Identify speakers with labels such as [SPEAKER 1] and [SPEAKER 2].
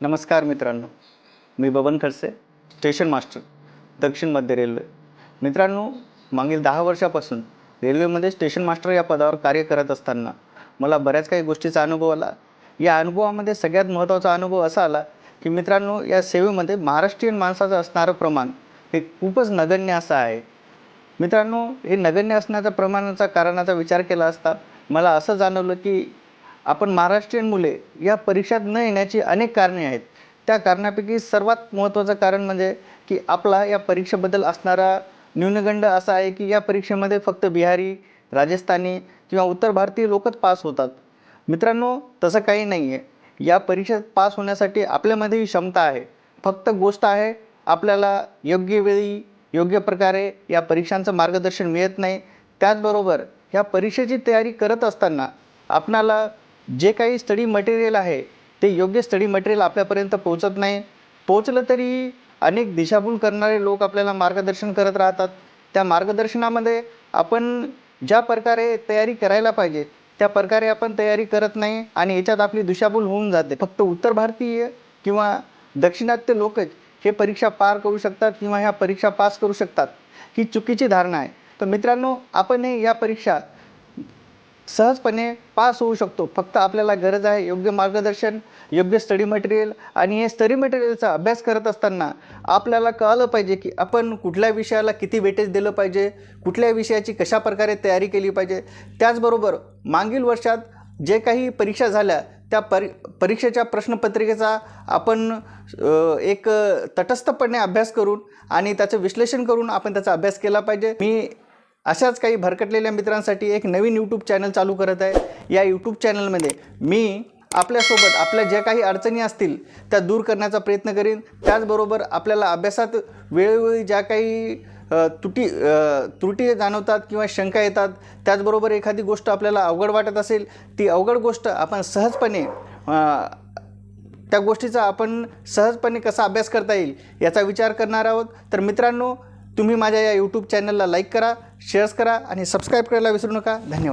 [SPEAKER 1] नमस्कार मित्रांनो मी बबन खडसे स्टेशन मास्टर दक्षिण मध्य रेल्वे. मित्रांनो मागील दहा वर्षापासून रेल्वेमध्ये स्टेशन मास्टर या पदावर कार्य करत असताना मला बऱ्याच काही गोष्टीचा अनुभव आला. या अनुभवामध्ये सगळ्यात महत्त्वाचा अनुभव असा आला की मित्रांनो या सेवेमध्ये महाराष्ट्रीयन माणसाचं असणारं प्रमाण हे खूपच नगण्य असं आहे. मित्रांनो हे नगण्य असण्याच्या प्रमाणाचा कारणाचा विचार केला असता मला असं जाणवलं की आपण महाराष्ट्रीयन मुले या परीक्षात न येण्याची अनेक कारणे आहेत. त्या कारणापैकी सर्वात महत्त्वाचं कारण म्हणजे की आपला या परीक्षेबद्दल असणारा न्यूनगंड असा आहे की या परीक्षेमध्ये फक्त बिहारी राजस्थानी किंवा उत्तर भारतीय लोकच पास होतात. मित्रांनो तसं काही नाही आहे या परीक्षेत पास होण्यासाठी आपल्यामध्ये ही क्षमता आहे. फक्त गोष्ट आहे आपल्याला योग्य वेळी योग्य प्रकारे या परीक्षांचं मार्गदर्शन मिळत नाही. त्याचबरोबर ह्या परीक्षेची तयारी करत असताना आपणाला जे काही स्टडी मटेरियल आहे ते योग्य स्टडी मटेरियल आपल्यापर्यंत पोहोचत नाही. पोहोचलं तरी अनेक दिशाभूल करणारे लोक आपल्याला मार्गदर्शन करत राहतात. त्या मार्गदर्शनामध्ये आपण ज्या प्रकारे तयारी करायला पाहिजे त्या प्रकारे आपण तयारी करत नाही आणि याच्यात आपली दिशाभूल होऊन जाते. फक्त उत्तर भारतीय किंवा दक्षिणात्य लोकच हे परीक्षा पार करू शकतात किंवा ह्या परीक्षा पास करू शकतात ही चुकीची धारणा आहे. तर मित्रांनो आपणही या परीक्षा सहजपणे पास होऊ शकतो. फक्त आपल्याला गरज आहे योग्य मार्गदर्शन योग्य स्टडी मटेरियल आणि हे स्टडी मटेरियलचा अभ्यास करत असताना आपल्याला कळलं पाहिजे की आपण कुठल्या विषयाला किती वेटेज दिलं पाहिजे कुठल्या विषयाची कशा प्रकारे तयारी केली पाहिजे. त्याचबरोबर मागील वर्षात जे काही परीक्षा झाल्या त्या परी परीक्षेच्या प्रश्नपत्रिकेचा आपण एक तटस्थपणे अभ्यास करून आणि त्याचं विश्लेषण करून आपण त्याचा अभ्यास केला पाहिजे. मी अशाच काही भरकटलेल्या मित्रांसाठी एक नवीन यूट्यूब चॅनल चालू करत आहे. या यूट्यूब चॅनलमध्ये मी आपल्यासोबत आपल्या ज्या काही अडचणी असतील त्या दूर करण्याचा प्रयत्न करीन. त्याचबरोबर आपल्याला अभ्यासात वेळोवेळी ज्या काही तुटी त्रुटी त्रुटी जाणवतात किंवा शंका येतात त्याचबरोबर एखादी गोष्ट आपल्याला अवघड वाटत असेल ती अवघड गोष्ट आपण सहजपणे त्या गोष्टीचा आपण सहजपणे कसा अभ्यास करता येईल याचा विचार करणार आहोत. तर मित्रांनो तुम्ही माझ्या या यूट्यूब चॅनलला लाईक करा शेअर्स करा आणि सबस्क्राईब करायला विसरू नका. धन्यवाद.